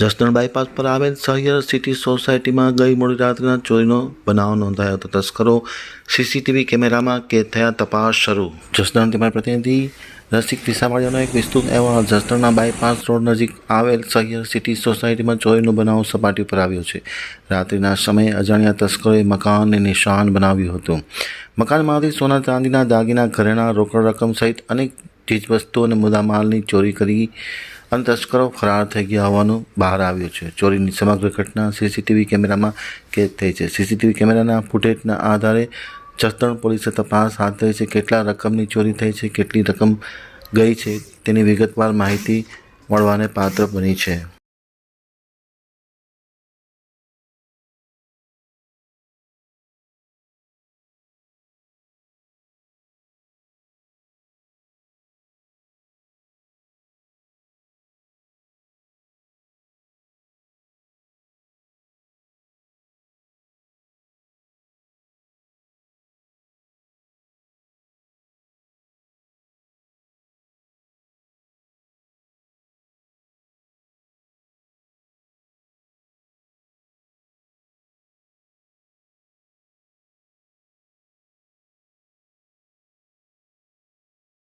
Jasdan bypass પર આવેલ Sahiyar city સોસાયટીમાં ગઈ મોડી રાત્રિના ચોરીનો બનાવ નોંધાયો હતો. તસ્કરો સીસીટીવી કેમેરામાં કેદ થયા તપાસ શરૂ. જસદણ તેમના પ્રતિનિધિ રસિક વિસાવાડિયાનો એક વિસ્તૃત અહેવાલ. જસદણના બાયપાસ રોડ નજીક આવેલ સહિયર સિટી સોસાયટીમાં ચોરીનો બનાવ સપાટી પર આવ્યો છે. રાત્રિના સમયે અજાણ્યા તસ્કરોએ મકાનને નિશાન બનાવ્યું હતું. મકાનમાંથી સોના ચાંદીના દાગીના, ઘરેણા, રોકડ રકમ સહિત અનેક ચીજવસ્તુઓ અને મુદ્દામાલની ચોરી કરી અને તસ્કરો ફરાર થઈ ગયા હોવાનું બહાર આવ્યું છે. ચોરીની સમગ્ર ઘટના સીસીટીવી કેમેરામાં કેદ થઈ છે. સીસીટીવી કેમેરાના ફૂટેજના આધારે જસદણ પોલીસે તપાસ હાથ ધરી છે કેટલા રકમની ચોરી થઈ છે, કેટલી રકમ ગઈ છે તેની વિગતવાર માહિતી મળવાને પાત્ર બની છે.